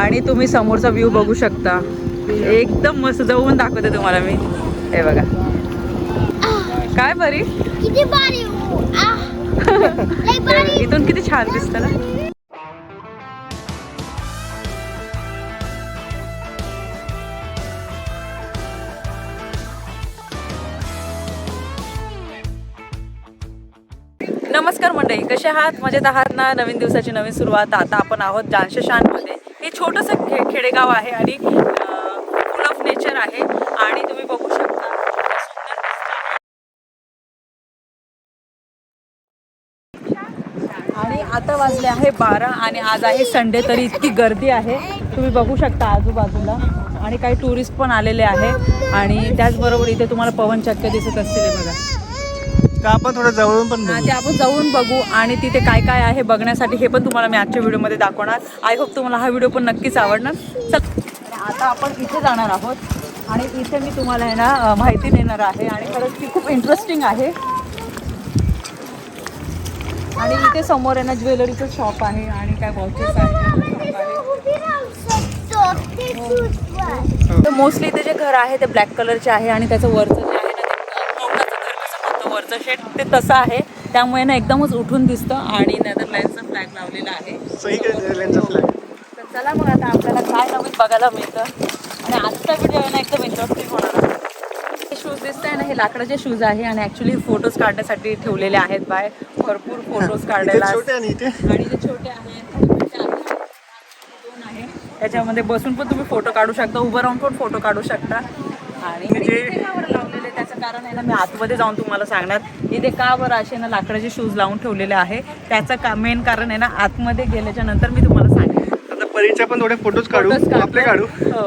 आणि तुम्ही समोरचा व्ह्यू बघू शकता. एकदम मस्त जवळून दाखवते तुम्हाला मी. हे बघा. काय बरी भारी इथून किती छान दिसतं ना? नमस्कार मंडळी कसे आहात? मजेत आहात ना? नवीन दिवसाची नवीन सुरुवात. आता आपण आहोत जानशशानमध्ये हे छोटंसं खे खेडेगाव आहे आणि फुल ऑफ नेचर आहे आणि तुम्ही बघू शकता. आणि आता वाजले आहे बारा आणि आज आहे संडे तरी इतकी गर्दी आहे. तुम्ही बघू शकता आजूबाजूला. आणि काही टुरिस्ट पण आलेले आहे. आणि त्याचबरोबर इथे तुम्हाला पवनचक्क्य दिसत असतील बघा. तर आपण थोडं जवळून पण हा, बघू. ते आपण जाऊन बघू आणि तिथे काय काय आहे बघण्यासाठी हे पण तुम्हाला मी आजच्या व्हिडिओमध्ये दाखवणार. आय होप तुम्हाला हा व्हिडिओ पण नक्कीच आवडणार. चल. आणि आता आपण इथे जाणार आहोत आणि इथे मी तुम्हाला आहे ना अं, माहिती देणार आहे आणि खरंच ती खूप इंटरेस्टिंग आहे. आणि इथे समोर आहे ना ज्वेलरीचं शॉप आहे आणि काय वॉचेस आहे. तर मोस्टली इथे जे घर आहे ते ब्लॅक कलरचे आहे आणि त्याचं वरचं जे आहे ना ते कोकणाचं घर वरचं शेड ते तसं आहे. त्यामुळे ना एकदमच उठून दिसतं आणि नेदरलँडचा फ्लॅग लावलेला आहे. सगळीकडे नेदरलँडचा फ्लॅग तर चला मग आता आपल्याला काय नवीन बघायला मिळतं. आणि आजचा व्हिडिओ ना एकदम इंटरेस्टिंग होणार आहे. हे शूज दिसत आहे ना हे लाकडाचे शूज आहे आणि ॲक्च्युली फोटोज काढण्यासाठी ठेवलेले आहेत बाय. भरपूर फोटोज काढायला आणि ते छोटे आहेत. आहे त्याच्यामध्ये बसून पण तुम्ही फोटो काढू शकता उभं राहून पण फोटो काढू शकता. आणि कारण आहे ना मी आतमध्ये जाऊन तुम्हाला सांगणार इथे का बरं असे ना लाकडाचे शूज लावून ठेवलेले आहे? त्याचं का मेन कारण आहे ना आतमध्ये गेल्याच्यानंतर मी तुम्हाला सांगेन आता परीच्या पण थोडे फोटोज काढू. आपले काढू. हो.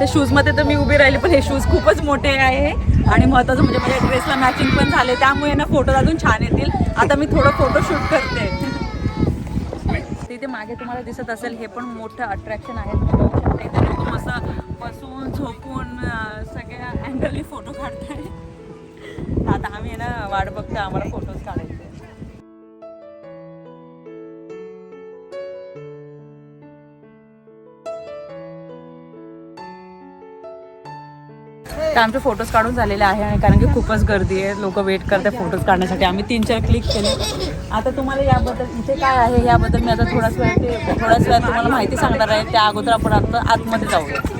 ते शूजमध्ये तर मी उभी राहिली पण हे शूज खूपच मोठे आहे. आणि महत्वाचं म्हणजे माझ्या ड्रेसला मॅचिंग पण झाले त्यामुळे ना फोटो अजून छान येतील. आता मी थोडं फोटो शूट करते. तिथे मागे तुम्हाला दिसत असेल हे पण मोठं अट्रॅक्शन आहे. तुम्ही बघू शकता इथे लोक मस्त बसून झोपून सगळ्या अँगलनी फोटो काढताय. आता आम्ही आहे ना वाट बघतो आम्हाला फोटोज काढायचे तर आमचे फोटोज काढून झालेले आहे आणि कारण की खूपच गर्दी आहे लोक वेट करतात फोटोज काढण्यासाठी. आम्ही तीन चार क्लिक केले. आता तुम्हाला याबद्दल इथे काय आहे याबद्दल मी आता थोडाच वेळ ते थोड्याच तुम्हाला माहिती सांगणार आहे. त्या अगोदर आपण आता आतमध्ये जाऊया.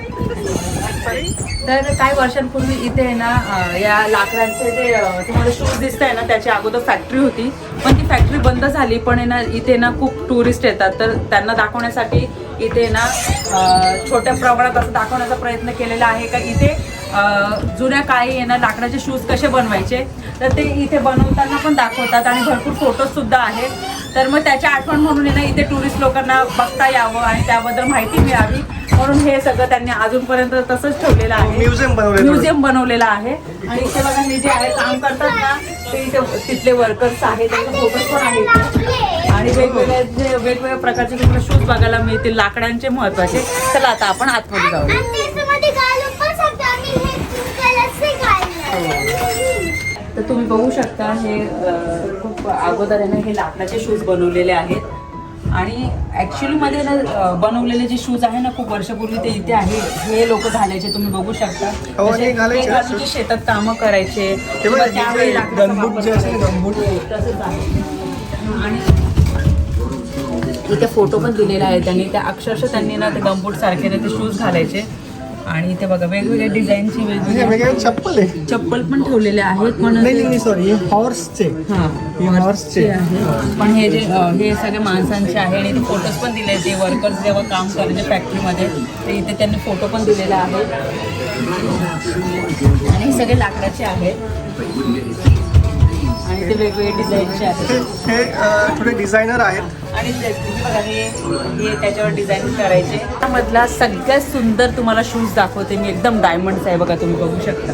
तर काही वर्षांपूर्वी इथे आहे ना या लाकडांचे जे तुम्हाला शूज दिसत आहे ना त्याची अगोदर फॅक्टरी होती. पण ती फॅक्टरी बंद झाली पण आहे ना इथे ना खूप टुरिस्ट येतात. तर त्यांना दाखवण्यासाठी इथे ना छोट्या प्रमाणात असं दाखवण्याचा प्रयत्न केलेला आहे का इथे? जुन्या काळी आहे ना लाकडाचे शूज कसे बनवायचे? तर ते इथे बनवताना पण दाखवतात आणि भरपूर फोटोजसुद्धा आहेत. तर मग त्याची आठवण म्हणून आहे ना इथे टुरिस्ट लोकांना बघता यावं आणि त्याबद्दल माहिती मिळावी. म्हणून हे सगळं त्यांनी अजूनपर्यंत तसंच ठेवलेलं आहे. म्युझियम बनवले म्युझियम बनवलेलं आहे. आणि इथे बघा हे जे आहे काम करतात ना ते इथे तिथले वर्कर्स आहेत त्यांचे फोटोज पण आहेत आणि वेगवेगळ्या जे वेगवेगळ्या प्रकारचे तुम्हाला शूज बघायला मिळतील. लाकडांचे महत्त्वाचे. चला आता आपण आतमध्ये जाऊया. हे घालले तर तुम्ही बघू शकता हे खूप अगोदर आहे ना हे लाकडाचे शूज बनवलेले आहेत. आणि ऍक्च्युली मध्ये ना बनवलेले जे शूज आहे ना खूप वर्षापूर्वी ते इथे आहे. हे लोक घालायचे तुम्ही बघू शकता. हो, हे तसे घालायचे. ते ना घालून ते शेतात कामं करायचे. ते बघा, किंवा त्यावेळी जे लाकडाचा गनबूट वापर जे असते ना, करायचे. गनबूट. तसंच आहे. आणि इथे फोटो पण दिलेला आहे त्यांनी. त्या अक्षरशः त्यांनी ना ते गमबूट सारखे ना ते शूज घालायचे. आणि इथे बघा वेगवेगळ्या डिझाईनची हे वेगवेगळ्या वेगळे चप्पल आहे. चप्पल पण ठेवलेले आहेत पण नाही सॉरी हॉर्सचे हॉर्सचे आहे. पण हे जे हे सगळे माणसांचे आहे आणि फोटोज पण दिले ते वर्कर्स जेव्हा काम करायचे फॅक्टरीमध्ये ते इथे त्यांनी फोटो पण दिलेला आहे. आणि हे सगळे लाकडाचे आहेत. आणि ते वेगवेगळे डिझाईनचे आहेत. हे हे अं, थोडे डिझायनर आहेत. आणि ते- तुम्ही बघा हे हे त्याच्यावर डिझाईन करायचे. त्यामधला सगळ्यात सुंदर तुम्हाला शूज दाखवते मी. एकदम डायमंडचा आहे बघा तुम्ही बघू शकता.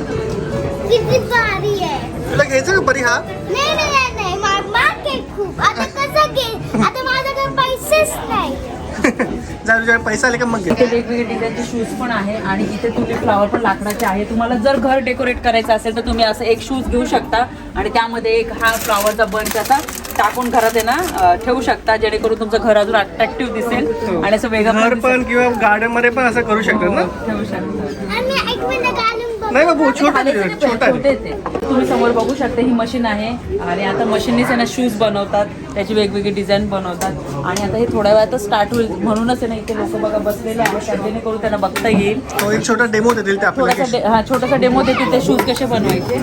किती भारी आहे. तुला घ्यायचं का बरी हा? नाही नाही नाही, नाही. मा- महाग आहे खूप. आता कसं घे? आता माझ्याकडे पैसेच नाही. जर तुझ्याकडे पैसा आले का मग घे. इथे वेगवेगळे डिझाईनचे शूज पण आहे आणि इथे तुले फ्लावर पण लाकडाचे आहे. तुम्हाला जर घर डेकोरेट करायचं असेल तर तुम्ही असं एक शूज घेऊ शकता आणि त्यामध्ये एक हा फ्लावरचा बंच असा टाकून घरात आहे ना अं, ठेवू शकता जेणेकरून तुमचं घर अजून अट्रॅक्टिव्ह दिसेल आणि असं वेगळं घर पण पण किंवा गार्डनमध्ये पण असं करू शकतात ना? दिसेल. ठेवू शकता. आणि एक मिनिट घालून बघ नाही बाबू छोटा छोटे. तुम्ही समोर बघू शकता ही मशीन आहे. आणि आता मशीननीच आहे ना शूज बनवतात. त्याची वेगवेगळी डिझाईन बनवतात. आणि आता हे थोड्या वेळात स्टार्ट होईल. म्हणूनच आहे ना इथे लोक बघा बसलेले आहेत. जेणेकरून त्यांना बघता येईल. एक छोटा डेमो देतील थोडासा हा छोटासा डेमो देतील. ते शूज कसे बनवायचे?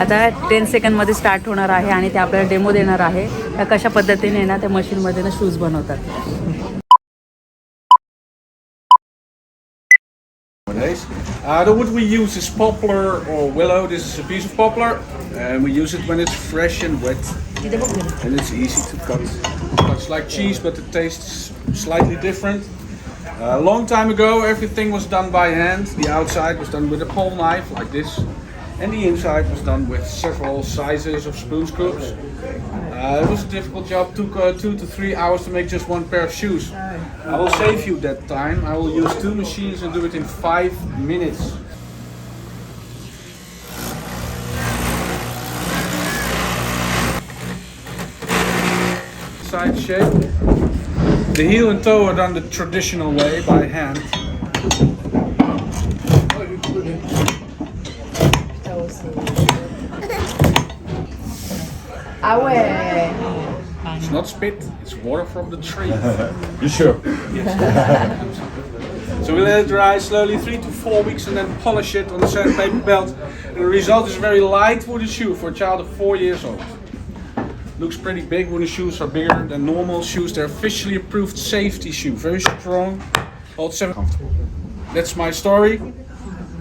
आता टेन सेकंडमध्ये स्टार्ट होणार आहे आणि ते आपल्याला डेमो देणार आहे. त्या कशा पद्धतीने ना त्या मशीनमध्ये ना शूज बनवतात. Nowadays. Uh, the wood we use is poplar or willow. This is a piece of poplar, and we use it when it's fresh and wet, and it's easy to cut. Cuts like cheese, but the taste is slightly different. a long time ago, everything was done by hand. The outside was done with a pole knife, like this, and the inside was done with several sizes of spoon scoops. Uh, it was a difficult job. Took uh, two to three hours to make just one pair of shoes. I will save you that time. I will use two machines and do it in five minutes. Side shape. The heel and toe are done the traditional way by hand. It's not spit, it's water from the tree. You sure? Yes. So we let it dry slowly, three to four weeks, and then polish it on the sandpaper belt. And the result is a very light wooden shoe for a child of four years old. Looks pretty big. Wooden shoes are bigger than normal shoes. They're officially approved safety shoe. Very strong. Hold seven. That's my story.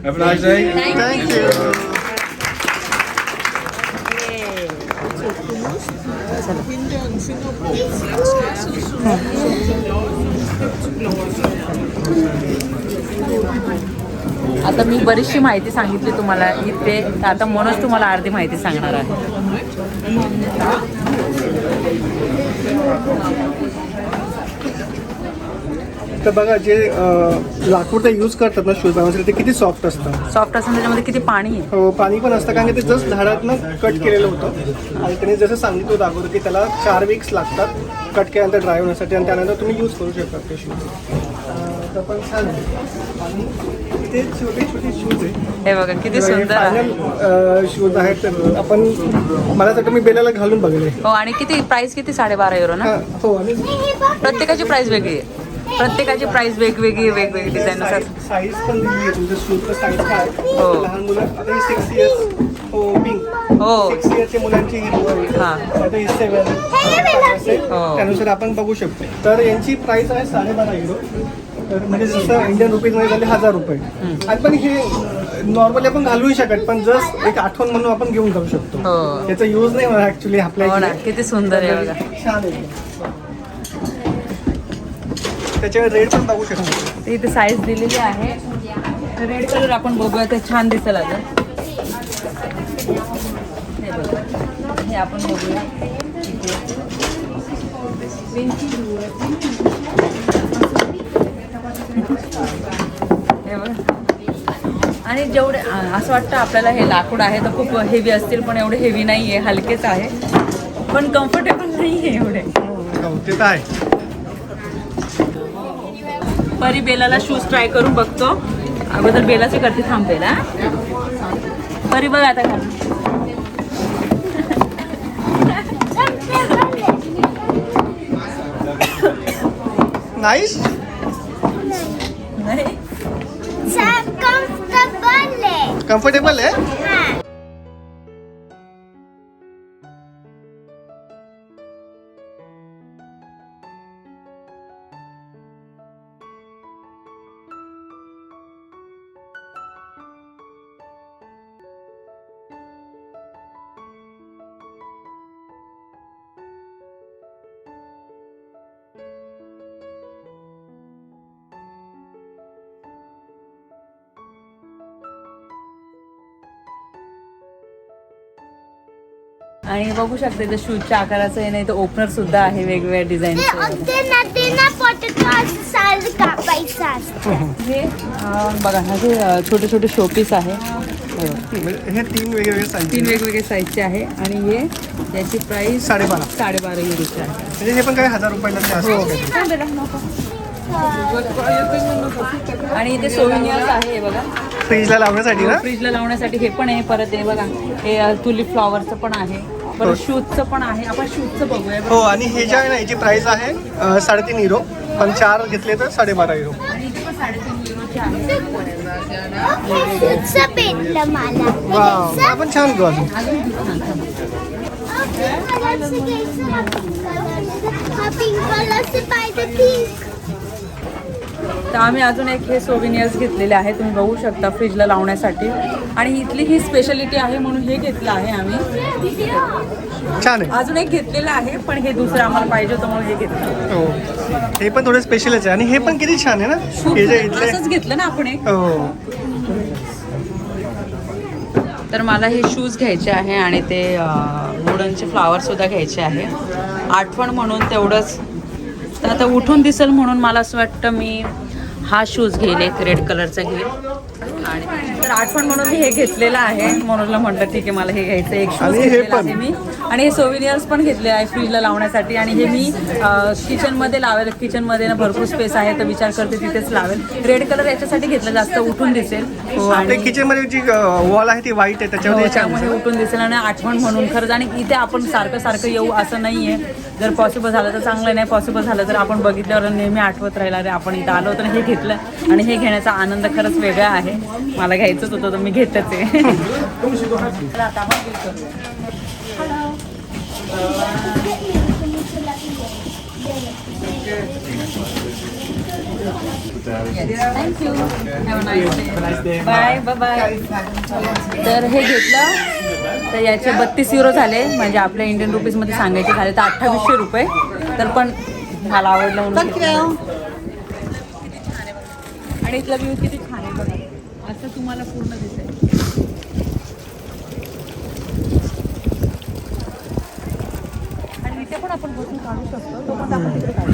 Have a nice day. Thank you बरीचशी माहिती सांगितली तुम्हाला. इथे आता मनोज तुम्हाला अर्धी माहिती सांगणार आहे. तर बघा जे लाकूड ते यूज करतात ना शूज बनवण्यासाठी ते किती सॉफ्ट असतं. सॉफ्ट असून त्याच्यामध्ये किती पाणी आहे? हो, पाणी पण असतं कारण की ते जस्ट झाडातनं कट केलेलं होतं. आणि त्याने जसं सांगितलं अगोदर की त्याला चार वीक्स लागतात कट केल्यानंतर ड्राय होण्यासाठी आणि त्यानंतर तुम्ही यूज करू शकता ते शूज पण छान आहे. आणि ते छोटे छोटे शूज आहे. हे बघा किती सुंदर आहे. फायनल शूज आहेत. तर आपण मला तर मी बेलाला घालून बघले. हो आणि किती प्राइस किती? साडेबारा युरो ना? हा, हो आणि प्रत्येकाची प्राइस वेगळी आहे. प्रत्येकाची प्राइस वेगवेगळी वेगवेगळी डिझाईन नुसार. साईज पण दिली आहे. तुमच्या शूजचं साईज काय हो. लहान मुलं सिक्स इयर्स हो पिंक हो. सिक्स इयरच्या मुलांची ही आहे. हा. आता ही हो. त्यानुसार आपण बघू शकतो. तर यांची प्राइस आहे साडेबारा युरो तर म्हणजे जसं इंडियन रुपीजमध्ये झाले हजार रुपये. आणि पण हे नॉर्मली आपण घालूही शकत पण जस्ट एक आठवण म्हणून आपण घेऊन जाऊ शकतो. हो. त्याचा यूज नाही होणार ऍक्च्युली आपल्या हो ना इकडे. किती सुंदर आहे बघा. छान आहे. त्याच्यावर रेट पण बघू शकतो. ते इथे साईज दिलेली आहे. रेड कलर आपण बघूया ते छान दिसेल आता. हे बघा. हे आपण बघूया. इथे. हे बघा. आणि जेवढे असं वाटतं आपल्याला हे लाकूड आहे तर खूप हेवी असतील पण एवढे हेवी नाही आहे हलकेच आहे. पण कम्फर्टेबल नाही आहे एवढे. हो, आहे. परी बेलाला शूज ट्राय करून बघतो. अगोदर बेलाचे करते थांबेला परी बघ आता घालून नाईस कम्फर्टेबल आहे eh? आणि बघू शकते इथे शूजच्या आकाराचं आहे नाही तर ओपनर सुद्धा आहे वेगवेगळ्या ते डिझाईनचं ते ना ते ना पोटॅटो असं साल कापायचं असतं. हे बघा हा छोटे छोटे शोपीस आहे. म्हणजे हे तीन वेगवेगळे साईज तीन वेगवेगळे साईजचे आहे. आणि हे याची प्राइस साडेबारा. साडेबारा युरोची आहे. म्हणजे हे पण काय हजार रुपयाला काहीतरी. आणि इथे सोविनियर्स आहे हे बघा. फ्रीजला लावण्यासाठी ना? फ्रीजला लावण्यासाठी हे पण आहे. परत हे बघा हे तुलिप फ्लॉवरचं पण आहे. शूजचं पण आहे. आपण शूजचं बघूया. हो आणि हे जे आहे ना याची प्राइस आहे अं, साडेतीन युरो पण चार घेतले तर साडेबारा युरो आणि इथे पण साडेतीन युरोचे आहे. असं भेटलं मला. वाव आपण छान अजून हा पिंक कलरचे पाहिजे पिंक तर आम्ही अजून एक हे सोविनियर्स घेतलेले आहे तुम्ही बघू शकता फ्रीजला लावण्यासाठी. आणि इथली ही स्पेशालिटी आहे म्हणून हे घेतलं आहे आम्ही. छान आहे. अजून एक घेतलेलं आहे पण हे दुसरं आम्हाला पाहिजे होतं म्हणून हे घेतलं. हो. हे पण थोडे स्पेशलच आहे. आणि हे पण किती छान आहे ना? हे असंच घेतलं ना आपण एक. हो. तर मला हे शूज घ्यायचे आहे आणि ते वुडनचे फ्लावरसुद्धा घ्यायचे आहे. आठवण म्हणून तेवढंच तर आता उठून दिसेल म्हणून मला असं वाटतं मी हा शूज घेईल एक रेड कलरचा घेईल. आणि तर आठवण म्हणून मी हे घेतलेलं आहे. म्हणून म्हटलं ठीक आहे मला हे घ्यायचं एक शूज आणि हे घेतलेला पण. आहे मी. आणि हे सोविनियर्स पण घेतले आहे फ्रीजला लावण्यासाठी. आणि हे मी किचनमध्ये लावेल. किचनमध्ये ना भरपूर स्पेस आहे तर विचार करते तिथेच लावेल. रेड कलर याच्यासाठी घेतलं जास्त उठून दिसेल. हो आपल्या आणि- किचनमध्ये जी वॉल आहे ती व्हाईट आहे त्याच्यावर हो, हे त्यामुळे. उठून दिसेल आणि आठवण म्हणून. खरंच आणि इथे आपण सारखं सारखं येऊ असं नाही आहे जर पॉसिबल झालं तर चांगलं नाही पॉसिबल झालं तर आपण बघितल्यावर नेहमी आठवत राहिला अरे आपण इथं आलो तर हे घेतलं. आणि हे घेण्याचा आनंद खरंच वेगळा आहे. मला घ्यायचंच होतं तर मी घेतच आहे. तर थँक्यू बाय बाय तर हे घेतलं. तर याचे बत्तीस युरो झाले. म्हणजे आपल्या इंडियन रुपीजमध्ये सांगायचे झाले तर अठ्ठावीसशे रुपये. तर पण मला आवडलं म्हणून घेतलं. किती छान आहे बघा. आणि इथला व्ह्यू किती छान आहे बघा. असं तुम्हाला पूर्ण दिसेल. आणि इथे पण आपण बसून काढू शकतो. तो पण आपण तिकडे काढू.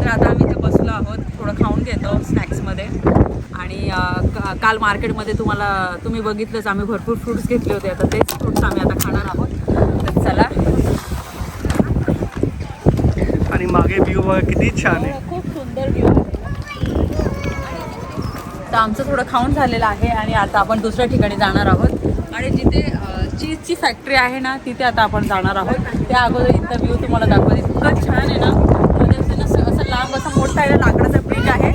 तर आता आम्ही इथे बसलो आहोत. थोडं खाऊन घेतो स्नॅक्समध्ये आणि काल मार्केटमध्ये तुम्हाला तुम्ही बघितलंच आम्ही भरपूर फ्रुट्स घेतले होते. आता तेच फ्रुट्स आम्ही आता खाणार आहोत. तर चला. आणि मागे व्ह्यू किती छान आहे खूप सुंदर व्ह्यू आहे तर आमचं थोडं खाऊन झालेलं आहे आणि आता आपण दुसऱ्या ठिकाणी जाणार आहोत. आणि जिथे चीजची फॅक्टरी आहे ना तिथे आता आपण जाणार आहोत. त्या अगोदर इथं व्ह्यू तुम्हाला दाखवते. इतकं छान आहे ना. असं असं लांब असा मोठा आहे ना लाकडाचा ब्रिज आहे.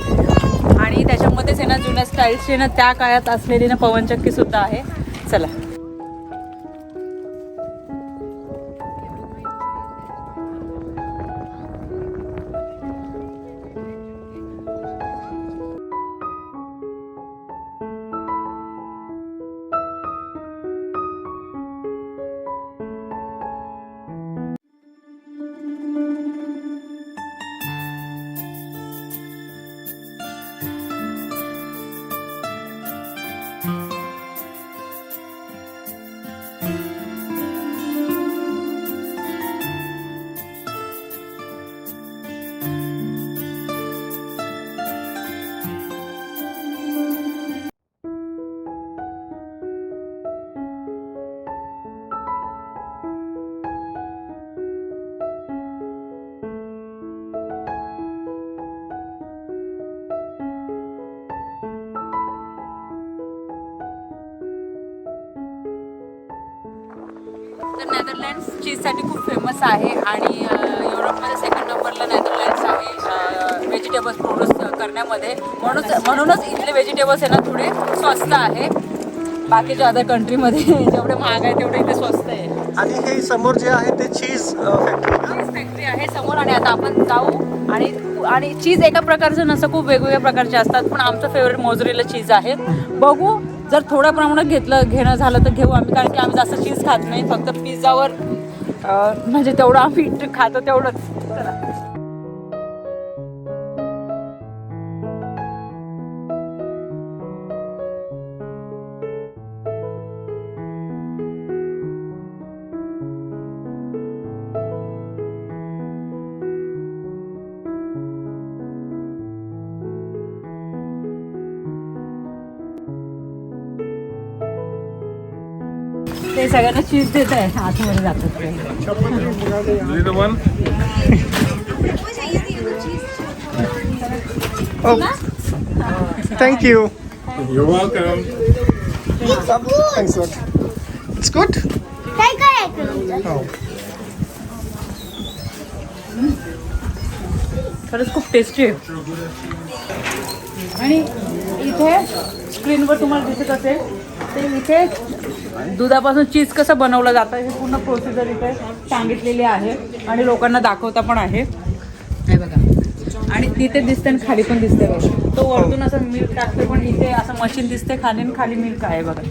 आणि त्याच्यामध्येच आहे ना जुन्या स्टाईलची ना त्या काळात असलेली ना पवनचक्की सुद्धा आहे. चला. नेदरलँड्स चीजसाठी खूप फेमस आहे आणि युरोपमध्ये सेकंड नंबरला नेदरलँड्स आहे व्हेजिटेबल्स प्रोड्यूस करण्यामध्ये. म्हणूनच म्हणूनच इथले व्हेजिटेबल्स आहे ना थोडे स्वस्त आहे. बाकीच्या अदर कंट्रीमध्ये जेवढे महाग आहे तेवढे इथे स्वस्त आहे. आणि हे समोर जे आहे ते चीज फॅक्टरी चीज फॅक्टरी आहे समोर आणि आता आपण जाऊ आणि आणि चीज एका प्रकारचं नसतं खूप वेगवेगळ्या प्रकारचे असतात पण आमचं फेवरेट मोजरीला चीज आहे. बघू जर थोड्या प्रमाणात घेतलं घेणं झालं तर घेऊ आम्ही कारण की आम्ही जास्त चीज खात नाही फक्त पिझ्झावर म्हणजे तेवढं आम्ही खातो तेवढंच. ते सगळ्यांना चीज देत आहे. आतमध्ये जातात. Thank you You're welcome. Thanks it's good काय करायचं हो खरंच खूप टेस्टी आहे. आणि इथे स्क्रीनवर तुम्हाला दिसत असेल ते इथे दुधापासून चीज कसं बनवलं जातं हे पूर्ण प्रोसिजर इथे सांगितलेली आहे आणि लोकांना दाखवता पण आहे. हे बघा. आणि तिथे दिसते आणि खाली पण दिसते बघा. तो वरतून असं मिल्क टाकते पण इथे असं मशीन दिसते खाली आणि खाली मिल्क आहे बघा.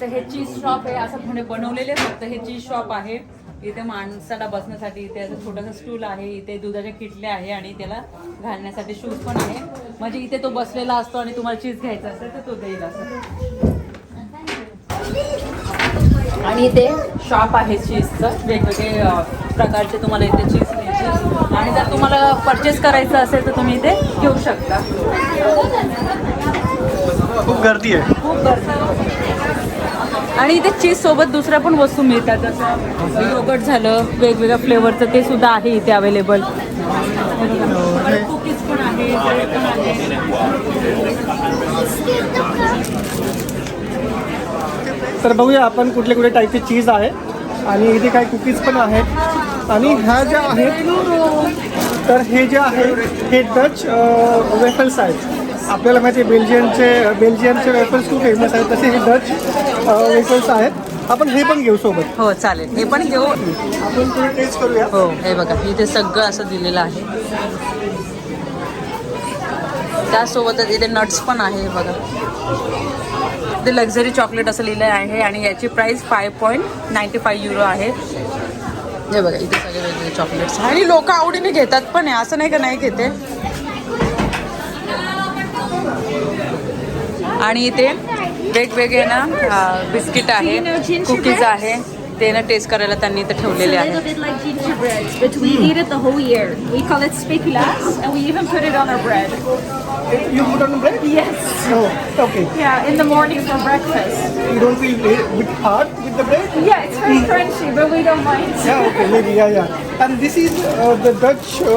तर हे चीज शॉप आहे असं पुणे बनवलेले फक्त हे चीज शॉप आहे. इथे माणसाला बसण्यासाठी इथे असं छोटासा स्टूल आहे इथे दुधाच्या किटल्या आहे आणि त्याला घालण्यासाठी शूज पण आहे. म्हणजे इथे तो बसलेला असतो आणि तुम्हाला चीज घ्यायचा असेल तर तो देईल असं. आणि इथे शॉप आहे चीजचं वेगवेगळे प्रकारचे तुम्हाला इथे चीज मिळतील. आणि जर तुम्हाला परचेस करायचं असेल तर तुम्ही इथे घेऊ शकता. खूप गर्दी आहे. खूप गर्दी. आणि इथे चीज सोबत दुसऱ्या पण वस्तू मिळतात. जसं योगट झालं वेगवेगळ्या फ्लेवरचं ते सुद्धा आहे इथे अवेलेबल कुकीज पण आहे तर बघूया आपण कुठले कुठले टाईपचे चीज आहे. आणि इथे काही कुकीज पण आहेत. आणि ह्या ज्या आहेत तर हे जे आहे हे डच वेफल्स आहेत. आपल्याला माहिती आहे बेल्जियनचे बेल्जियनचे वेफल्स खूप फेमस आहेत. तसे हे डच वेफल्स आहेत. आपण हे पण घेऊ सोबत. हो चालेल. हे पण घेऊ. आपण थोडी टेस्ट करूया. हो हे बघा. इथे सगळं असं दिलेलं आहे. त्यासोबतच इथे नट्स पण आहे बघा. ते लक्झरी चॉकलेट असं लिहिलं आहे आणि याची price five point ninety five euro आहे. हे बघा इथे सगळे वेगवेगळे चॉकलेट्स आणि लोक आवडीने घेतात पण आहे असं नाही का नाही घेते? आणि इथे वेगवेगळे ना बिस्किट आहे कुकीज आहे. ते ना टेस्ट करायला त्यांनी इथे ठेवलेले आहे little bit like gingerbread, but we eat it the whole year. We call it speculas, and we even put it on our bread. You put on bread Yes. हो okay Yeah, in the morning for breakfast. You don't feel with heart with the bread Yeah, it's very crunchy, but we don't mind. Yeah, okay, maybe, yeah, yeah. And this is uh, the Dutch uh,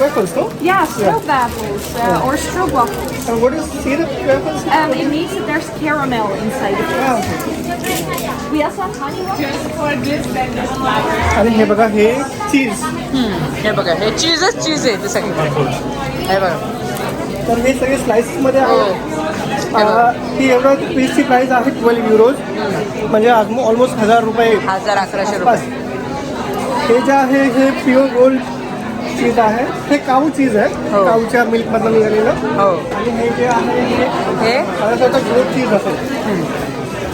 waffles, no? Yeah, stroopwafels uh, or stroopwafels. And what is syrup waffles? Um, it means that there's caramel inside of it. Ah, okay. We also have honey waffles. आणि हे बघा हे चीज हे बघा हे चीजच चीज आहे ते सगळे हे बघा तर हे सगळे स्लाइसेस मध्ये आहे. ही. एवढं पीसची प्राइस आहे ट्वेल्व युरोज म्हणजे ऑलमोस्ट हजार रुपये. हजार अकराशे रुपये. हे जे आहे हे प्युअर गोल्ड चीज आहे. हे काऊ चीज आहे. हो. काऊच्या मिल्कमधनं निघालेलं हो. आणि हे जे आहे हे हे? गोड चीज असेल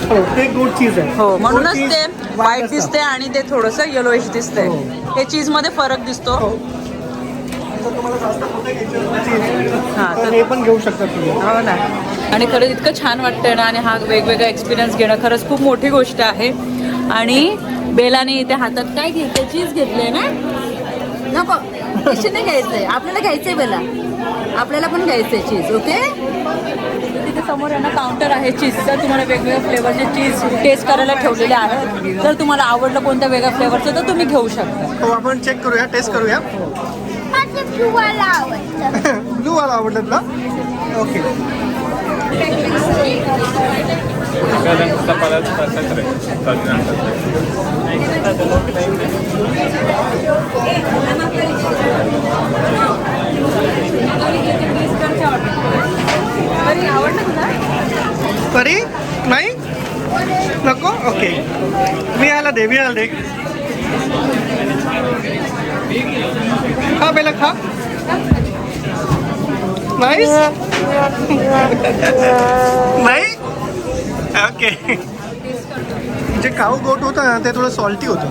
हो हे गोड चीज आहे. हो म्हणूनच ते व्हाईट. दिसते आणि ते थोडंसं येलोइश दिसतंय. हो. हे चीजमध्ये फरक दिसतो. तर तर- हे पण घेऊ शकता तुम्ही. हो ना. आणि खरंच इतकं छान वाटतंय ना आणि हा वेगवेगळा एक्सपिरियन्स घेणं खरंच खूप मोठी गोष्ट आहे. आणि बेलाने इथे हातात काय घेतलंय? चीज घेतलंय ना? नको नाही घ्यायचंय. आपल्याला घ्यायचंय बेला. आपल्याला पण घ्यायचंय चीज ओके तिथे समोर आहे ना काउंटर आहे चीजचं तुम्हाला वेगवेगळ्या फ्लेवरचे चीज टेस्ट करायला ठेवलेले आहे जर तुम्हाला आवडलं कोणत्या वेगळ्या फ्लेवरचं तर तुम्ही घेऊ शकता. हो आपण चेक करूया टेस्ट करूया. माझे पिवाला आवडतं ब्लू वाला आवडत ना? ओके. परी? नाही? नको? ओके. मी आला दे मी आला दे. खा पहिला खा. नाही नाही ओके जे काऊ गोट होतं ना ते थोडं सॉल्टी होतं.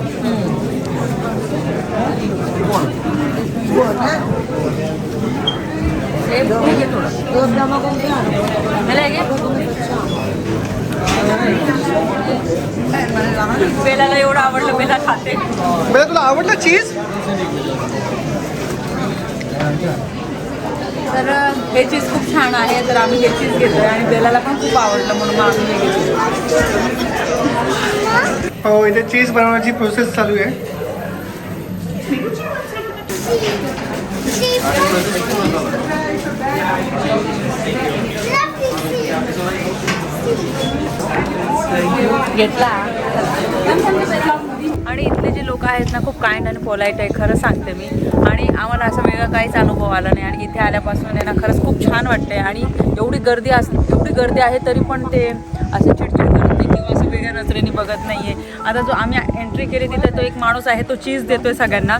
हे घे थोडं मला घे. बेलाला एवढं आवडलं बेला खाते. बेला तुला आवडलं चीज़ तर हे चीज खूप छान आहे. तर आम्ही हे चीज घेतोय आणि बेलाला पण खूप आवडलं म्हणून मग आम्ही हे घेतलं हो इथे चीज बनवण्याची प्रोसेस चालू आहे. घेतला. आणि इथले जे लोक आहेत ना खूप काइंड आणि पोलाईट आहे खरं सांगते मी. आणि आम्हाला असं वेगळा काहीच अनुभव आला नाही. आणि इथे आल्यापासून आहे ना खरंच खूप छान वाटते आणि एवढी गर्दी अस एवढी गर्दी आहे तरी पण ते असं चिडचिड करत नाही किंवा असं वेगळ्या नजरेने बघत नाहीये. आता जो आम्ही एंट्री केली तिथे तो एक माणूस आहे तो चीज देतोय सगळ्यांना.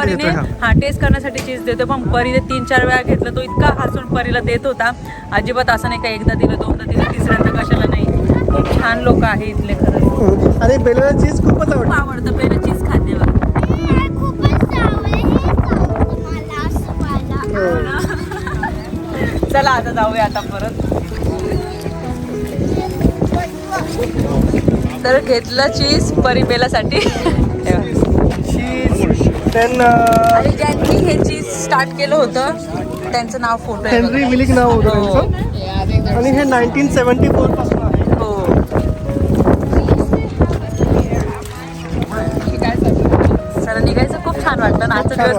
परीने- हा. टेस्ट करण्यासाठी चीज देतो पण परीने तीन चार वेळा घेतलं तो इतका हसून परीला देत होता. अजिबात असं नाही का एकदा दिलं दोनदा दिलं तिसऱ्यांदा कशाला नाही. खूप छान लोक आहे इथले खरंच. आणि बेलेला चीज खूपच खूप आवडतं आवडतं पहिलं चीज खाते बघ हे चला आता जाऊया आता परत. तर घेतलं चीज परिबेलासाठी चीज देन आणि ज्यांनी हे चीज स्टार्ट केलं होतं त्यांचं नाव फोटो आहे हेनरी बघा. विलिक नाव होतं हो. त्यांचं. आणि हे नाईन्टीन सेवन्टी फोर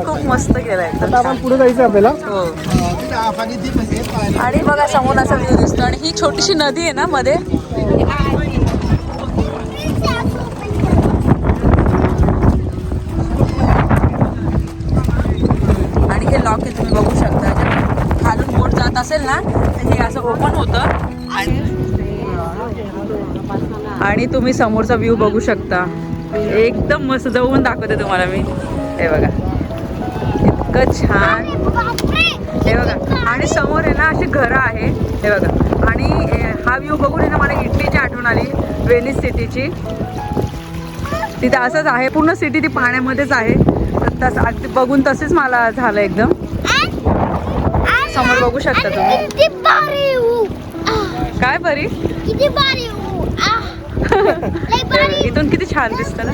खूप. मस्त एकदम आता आपण. पुढे जायचं आपल्याला. हो. आणि बघा समोर असा व्ह्यू दिसतो. आणि ही छोटीशी नदी आहे ना मध्ये? आणि हे लॉक आहे तुम्ही बघू शकता. खालून बोट जात असेल ना तर हे असं ओपन होतं. आणि आणि तुम्ही समोरचा व्ह्यू बघू शकता. एकदम मस्त जवळून दाखवते तुम्हाला मी. हे बघा. इतकं छान. हे बघा आणि समोर आहे ना अशी घरं आहे. हे बघा आणि हा व्ह्यू बघून आहे ना मला इटलीची आठवण आली वेनिस सिटीची. तिथे असंच आहे पूर्ण सिटी ती पाण्यामध्येच आहे. तसं अगदी बघून तसेच मला झालं एकदम. समोर बघू शकता तुम्ही. काय बरी इथून किती छान दिसतं ना?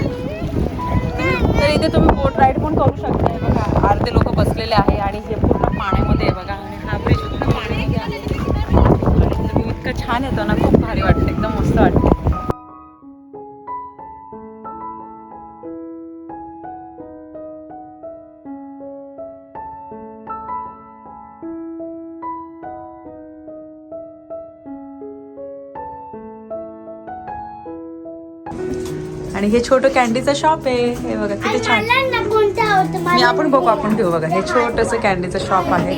तर इथे तुम्ही बोट राईड पण करू शकता हे बघा. अर्धे लोक बसलेले आहे आणि हे पूर्ण पाण्यामध्ये आहे बघा. आणि हा ब्रिज पूर्ण पाण्यामध्ये आहे आणि इतकं छान येतो ना खूप भारी वाटतं. एकदम मस्त वाटतं. आणि हे छोटं कॅन्डीचं शॉप आहे. हे बघा किती छान. मला ना कोणतं आवडतं? मी आपण बघू आपण ठेवू बघा. हे छोटंसं कॅन्डीचं शॉप आहे.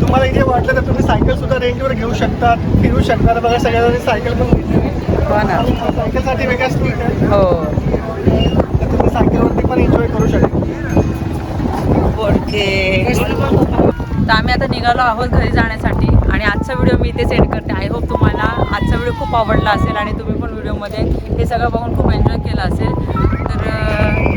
तुम्हाला इथे वाटलं तर तुम्ही सायकल सुद्धा रेंटवर घेऊ शकता फिरू शकता बघा सगळ्यांनी सायकल पण घेतली. हो सायकलसाठी वेगळा आहे. हो. सायकलवरती पण एन्जॉय करू शकेल ओके. तर आम्ही आता निघालो आहोत घरी जाण्यासाठी आणि आजचा व्हिडिओ मी इथेच सेंड करते. आय होप तुम्हाला आजचा व्हिडिओ खूप आवडला असेल आणि तुम्ही पण व्हिडिओमध्ये हे सगळं बघून खूप एन्जॉय केलं असेल. तर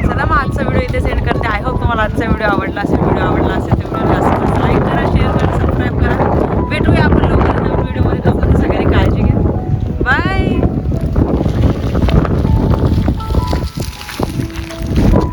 चला मग आजचा व्हिडिओ इथेच सेंड करते. आय होप तुम्हाला आजचा व्हिडिओ आवडला असेल व्हिडिओ आवडला असेल तर व्हिडिओ जास्त लाईक करा शेअर करा सबस्क्राईब करा. भेटूया आपण लवकर नवीन व्हिडिओमध्ये